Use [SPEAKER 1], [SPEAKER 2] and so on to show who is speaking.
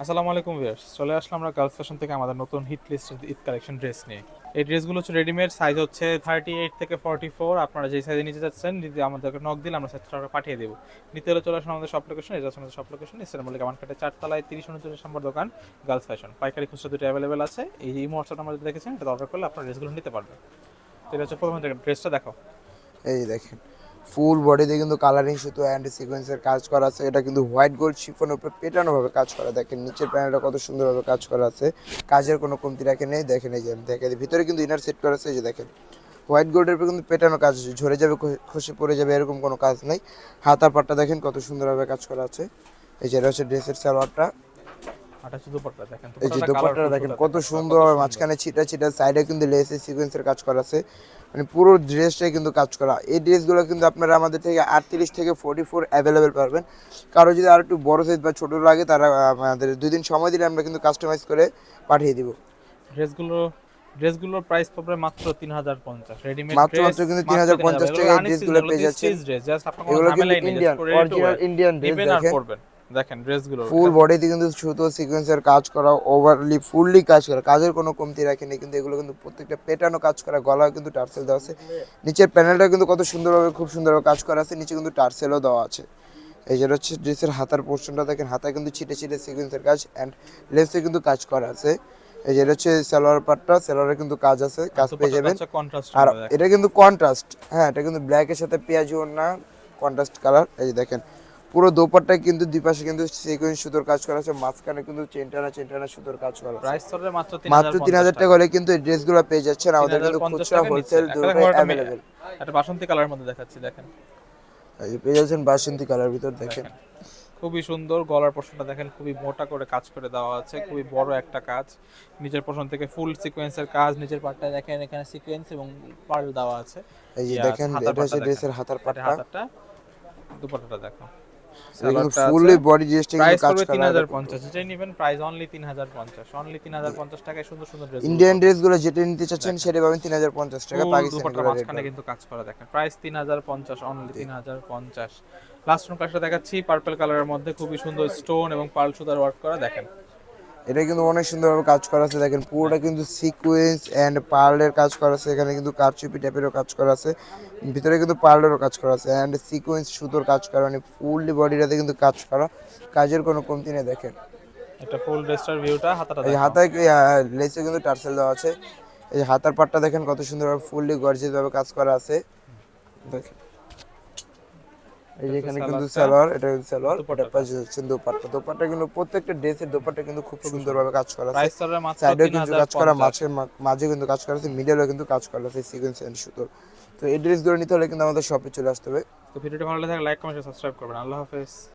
[SPEAKER 1] আসসালামু আলাইকুম ভিউয়ার্স, চলে আসলাম আমরা গার্লস ফ্যাশন থেকে আমাদের নতুন হিট লিস্টের ঈদ কালেকশন ড্রেস নিয়ে। এই ড্রেসগুলো হচ্ছে রেডিমেড সাইজ হচ্ছে থার্টি এইট থেকে ফর্টি ফোর আপনারা যে সাইজে নিতে চাচ্ছেন যদি আমাদেরকে নক দিলে আমরা সাইজটা পাঠিয়ে দেবো। নিতে হলে চলে আসুন আমাদের সব লোকেশন এটা আমাদের সব লোকেশন ইসলাম মল্লিক আমার কাটে চারতলায় তিরিশ উনচল্লিশ নম্বর দোকান গার্লস ফ্যাশন পাইকারি খুচরা দুটো অ্যাভেলেবেল আছে। এই এই হোয়াটসঅ্যাপ আমরা দেখেছেন, এটা অর্ডার করলে আপনার ড্রেসগুলো নিতে পারবেন। এটা হচ্ছে প্রথমে ড্রেসটা দেখো।
[SPEAKER 2] এই দেখেন। ফুল বডিতে কিন্তু কালারিং সুতো অ্যান্ড সিকোয়েন্সের কাজ করা আছে। এটা কিন্তু হোয়াইট গোল্ড শিফনের উপরে পেটানো ভাবে কাজ করা। দেখেন নিচের প্যানেলটা কত সুন্দরভাবে কাজ করা আছে। কাজের কোনো কমতি রাখে নেই দেখেন এই যে আমি দেখে ভিতরে কিন্তু ইনার সেট করা আছে, এই যে দেখেন। হোয়াইট গোল্ডের উপরে কিন্তু পেটানো কাজ, ঝরে যাবে খসে পড়ে যাবে, এরকম কোনো কাজ নেই। হাতার পাটটা দেখেন কত সুন্দরভাবে কাজ করা আছে। এই যে এটা হচ্ছে ড্রেসের সালোয়ারটা।
[SPEAKER 1] আটা দুপাট্টা দেখেন
[SPEAKER 2] এই যে
[SPEAKER 1] দুপাট্টাটা
[SPEAKER 2] দেখেন কত সুন্দর মাঝখানে ছিটা ছিটা সাইডে কিন্তু লেসের সিকোয়েন্সের কাজ করা আছে। মানে পুরো ড্রেসটাই কিন্তু কাজ করা। এই ড্রেসগুলো কিন্তু আপনারা আমাদের থেকে আটত্রিশ থেকে ফোর্টি ফোর অ্যাভেলেবেল পাবেন কারও যদি আর একটু বড় সাইজ বা ছোটো লাগে তারা আমাদের দুই দিন সময় দিলে আমরা কিন্তু কাস্টমাইজ করে পাঠিয়ে দিব।
[SPEAKER 1] ড্রেসগুলো ড্রেসগুলোর প্রাইস পড়বে মাত্র তিন হাজার পঞ্চাশ। রেডিমেড
[SPEAKER 2] মাত্র মাত্র কিন্তু 3050 টাকায় ড্রেসগুলো পেয়ে।
[SPEAKER 1] ড্রেস জাস্ট আপনার
[SPEAKER 2] এগুলো কিন্তু ইন্ডিয়ান অরিজিনাল ইন্ডিয়ান ড্রেস দেখেন।
[SPEAKER 1] পরবেন। দেখেন ড্রেসগুলো
[SPEAKER 2] ফুল বডিতে কিন্তু সুতো সিকোয়েন্সের কাজ করা ওভারলি ফুললি কাজ করা কাজের কোনো কমতি রাখেনি কিন্তু এগুলো কিন্তু প্রত্যেকটা পেটানো কাজ করা গলাও কিন্তু টার্সেল দেওয়া আছে। নিচের প্যানেলটা কিন্তু কত সুন্দরভাবে খুব সুন্দরভাবে কাজ করা আছে নিচে কিন্তু টার্সেলও দেওয়া আছে। এই যেটা হচ্ছে ড্রেসের হাতার পোর্শনটা দেখেন হাতায় কিন্তু ছিটে ছিটে সিকোয়েন্সের কাজ অ্যান্ড লেসে কিন্তু কাজ করা আছে। এই যেটা হচ্ছে সালোয়ার পাটটা সালোয়ারে কিন্তু কাজ আছে কাজ পেয়ে যাবেন। আর এটা কিন্তু কন্ট্রাস্ট হ্যাঁ এটা কিন্তু ব্ল্যাকের সাথে পেঁয়াজি না কন্ট্রাস্ট কালার এই যে দেখেন। পুরো দোপাট্টায় কিন্তু দুই পাশে কিন্তু সিকোয়েন্স সুতোর কাজ করা আছে মাঝখানে কিন্তু চেনটানা চেনটানা সুতোর কাজ করা আছে।
[SPEAKER 1] প্রাইস পড়বে মাত্র
[SPEAKER 2] মাত্র তিন হাজার টাকা হলে কিন্তু এই ড্রেসগুলো পেয়ে যাচ্ছেন। আমাদের কিন্তু খুচরা হোলসেল দুটোই
[SPEAKER 1] একটা
[SPEAKER 2] অ্যাভেলেবেল
[SPEAKER 1] একটা বাসন্তী কালারের মধ্যে দেখাচ্ছি দেখেন।
[SPEAKER 2] এই যে পেয়ে যাচ্ছেন বাসন্তী কালার ভিতর দেখেন।
[SPEAKER 1] খুবই সুন্দর গলার পোর্শনটা দেখেন খুবই মোটা করে কাজ করে দেওয়া আছে খুবই বড় একটা কাজ। নিচের পোর্শন থেকে ফুল সিকোয়েন্সের কাজ নিচের পার্টটা দেখেন এখানে সিকোয়েন্স এবং পার্ল দেওয়া আছে।
[SPEAKER 2] এই যে দেখেন এটা হচ্ছে ড্রেসের হাতার পাটটা।
[SPEAKER 1] হাতারটা দুপাট্টাটা দেখো।
[SPEAKER 2] এটা ফুললি বডি কাজ করা
[SPEAKER 1] নেবেন প্রাইস অনলি অনলি টাকায় সুন্দর সুন্দর ড্রেস
[SPEAKER 2] ইন্ডিয়ান ড্রেসগুলো যেটা নিতে চাচ্ছেন সেটা পাবেন টাকা পাকিস্তানি
[SPEAKER 1] দুপাট্টার মাঝখানে কিন্তু কাজ করা দেখেন। প্রাইস তিন হাজার পঞ্চাশ অনলি লাস্ট রুম দেখাচ্ছি পার্পল কালারের মধ্যে খুবই সুন্দর স্টোন এবং পার্ল সুতার ওয়ার্ক করা দেখেন।
[SPEAKER 2] এটা কিন্তু অনেক সুন্দরভাবে কাজ করা আছে। দেখেন পুরোটা কিন্তু সিকোয়েন্স অ্যান্ড পার্লের কাজ করা আছে। এখানে কিন্তু কারচুপি টাইপেরও কাজ করা আছে। ভিতরে কিন্তু পার্লেরও কাজ করা আছে। অ্যান্ড সিকোয়েন্স সুতোর কাজ করা মানে ফুললি বডিটাতে কিন্তু কাজ করা। কাজের কোনো কমতি নেই দেখেন।
[SPEAKER 1] এটা ফুল ড্রেসটার ভিউটা হাতাটা
[SPEAKER 2] এই। হাতায় লেসে কিন্তু টার্সেল দেওয়া আছে। এই হাতার পাটটা দেখেন কত সুন্দরভাবে ফুললি গর্জিয়াস ভাবে কাজ করা আছে। দেখেন। এই যে এখানে কিন্তু সালোয়ার এটা কিন্তু সালোয়ার এটা পাশে হচ্ছে দোপাট্টা। দোপাট্টা কিন্তু প্রত্যেকটা ড্রেসের দোপাট্টা কিন্তু খুব সুন্দরভাবে কাজ করা আছে। সাইডেও কিন্তু কাজ করা মাঝে মাঝে কিন্তু কাজ করা আছে মিডলেও কিন্তু কাজ করা আছে সিকোয়েন্স এন্ড সুতোর। তো এই ড্রেসগুলো নিতে হলে কিন্তু আমাদের শপে চলে আসতে হবে।
[SPEAKER 1] তো ভিডিওটা ভালো লাগে লাইক কমেন্ট সাবস্ক্রাইব করবেন। আল্লাহ হাফেজ।